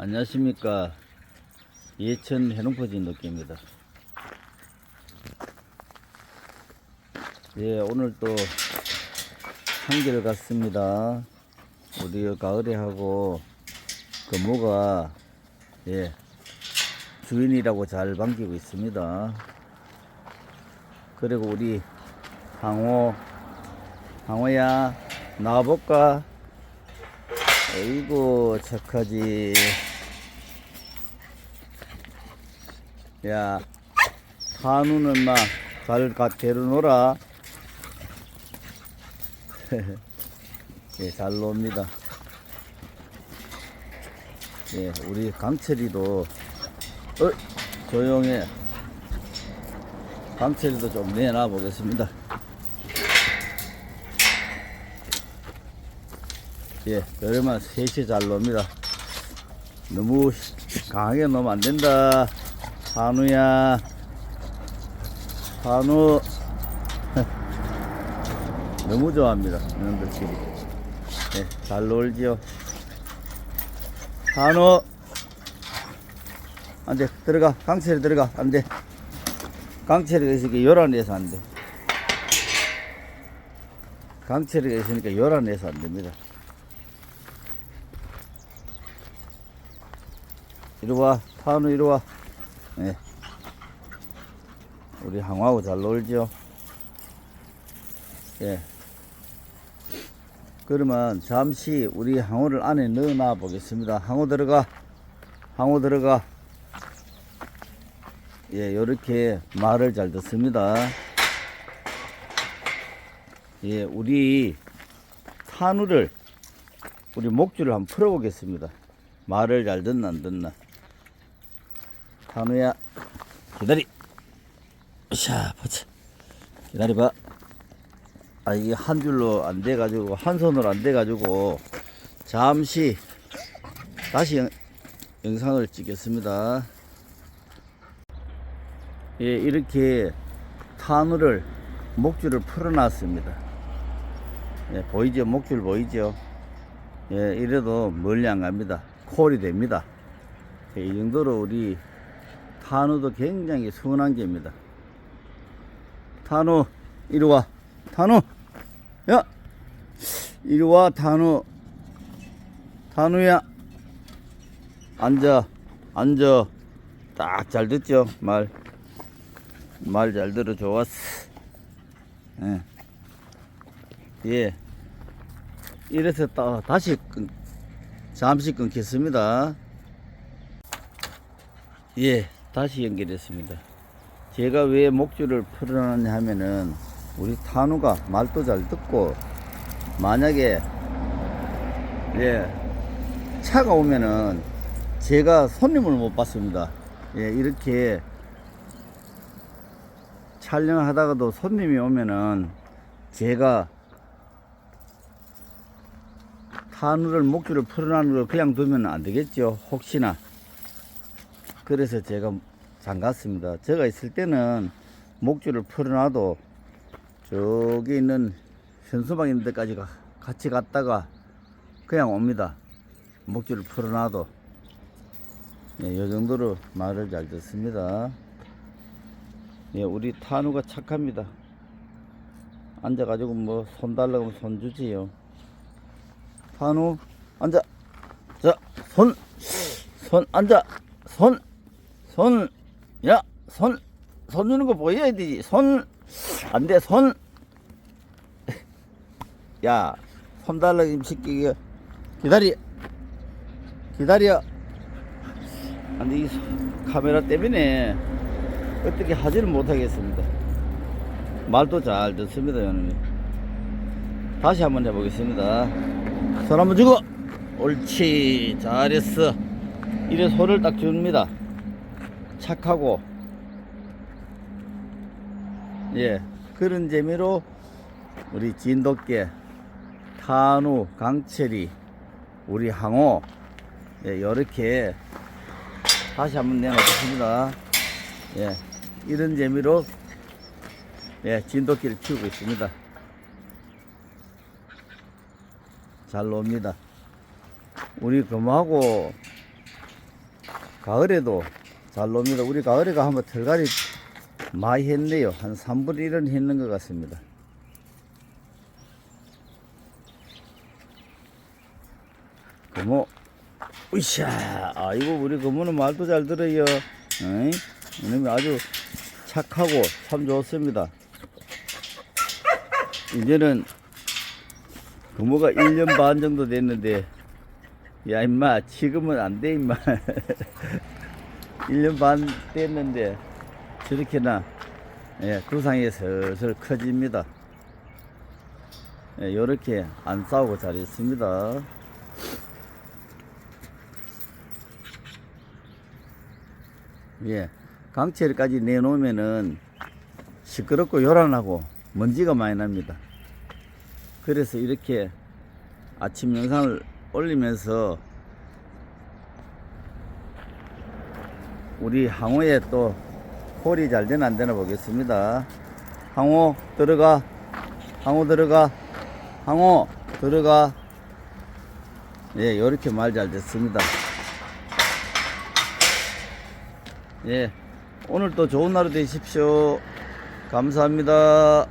안녕하십니까. 예천 해농포진 느끼입니다. 예 오늘 또 한길 갔습니다. 우리 가을에 하고 그 모가 예 주인이라고 잘 반기고 있습니다. 그리고 우리 항호 항호야 나와볼까? 어이구 착하지 야 한우는 막 잘 데려놓으라 예, 잘 놉니다 예, 우리 강철이도 어, 조용해 강철이도 좀 내놔 보겠습니다 예, 여름만 셋이 잘 놉니다. 너무 강하게 놓으면 안 된다. 한우야. 한우. 너무 좋아합니다. 이놈들끼리. 예, 잘 놀지요. 한우. 안 돼. 들어가. 강철이 들어가. 안 돼. 강철이가 있으니까 요란해서 안 돼. 강철이가 있으니까 요란해서 안 됩니다. 이리 와, 타누 이리 와. 예. 우리 항하고 잘 놀죠. 예. 그러면 잠시 우리 항호를 안에 넣어놔 보겠습니다. 항호 들어가. 항호 들어가. 예, 요렇게 말을 잘 듣습니다. 예, 우리 타누를 우리 목줄을 한번 풀어보겠습니다. 말을 잘 듣나 안 듣나. 타누야 기다리. 샤, 보자. 기다려봐. 아, 이게 한 줄로 안 돼가지고, 한 손으로 안 돼가지고, 잠시 다시 영, 영상을 찍겠습니다. 예, 이렇게 타누를, 목줄을 풀어놨습니다. 예, 보이죠? 목줄 보이죠? 예, 이래도 멀리 안 갑니다. 콜이 됩니다. 예, 이 정도로 우리 탄우도 굉장히 순한 개입니다. 탄우, 이리 와. 탄우, 야! 이리 와, 탄우. 탄우야. 앉아, 앉아. 딱 잘 듣죠? 말. 말 잘 들어, 좋았어. 예. 예. 이래서 또 다시 끊, 잠시 끊겠습니다. 예, 다시 연결했습니다. 제가 왜 목줄을 풀어놨냐 하면은 우리 탄우가 말도 잘 듣고 만약에 예, 차가 오면은 제가 손님을 못 받습니다. 예, 이렇게 촬영을 하다가도 손님이 오면은 제가 한우를 목줄을 풀어놓는 걸 그냥 두면 안 되겠죠. 혹시나. 그래서 제가 잠갔습니다. 제가 있을 때는 목줄을 풀어놔도 저기 있는 현수막 있는 데까지 가- 같이 갔다가 그냥 옵니다. 목줄을 풀어놔도. 예, 요 정도로 말을 잘 듣습니다. 예, 우리 탄우가 착합니다. 앉아가지고 뭐 손 달라고 하면 손 주지요. 한우 앉아 자 손 손 앉아 손 손 야 손 손 주는 거 보여야 되지. 손 안 돼 손. 야 손 달라 이 새끼 기다리 기다려. 안 돼 이 카메라 때문에 어떻게 하지를 못하겠습니다. 말도 잘 듣습니다 여러분 다시 한번 해보겠습니다. 손 한번 주고. 옳지 잘했어. 이래 손을 딱 줍니다 착하고 예 그런 재미로 우리 진돗개 탄우 강철이 우리 항호 예 요렇게 다시 한번 내놓겠습니다 예 이런 재미로 예 진돗개를 키우고 있습니다 잘 놉니다. 우리 금하고 가을에도 잘 놉니다. 우리 가을에가 한번 털갈이 많이 했네요. 한 3분의 1은 했는 것 같습니다. 금호, 으쌰, 아이고, 우리 금호는 말도 잘 들어요. 어이? 이놈이 아주 착하고 참 좋습니다. 이제는 금호가 1년 반 정도 됐는데, 야, 임마, 지금은 안 돼, 임마. 1년 반 됐는데, 저렇게나, 예, 두상이 슬슬 커집니다. 예, 요렇게 안 싸우고 잘 있습니다. 예, 강철까지 내놓으면은 시끄럽고 요란하고 먼지가 많이 납니다. 그래서 이렇게 아침 영상을 올리면서 우리 항호에 또 홀이 잘 되나 안 되나 보겠습니다. 항호 들어가. 항호 들어가. 항호 들어가. 예, 이렇게 말 잘 됐습니다. 예, 오늘 또 좋은 하루 되십시오. 감사합니다.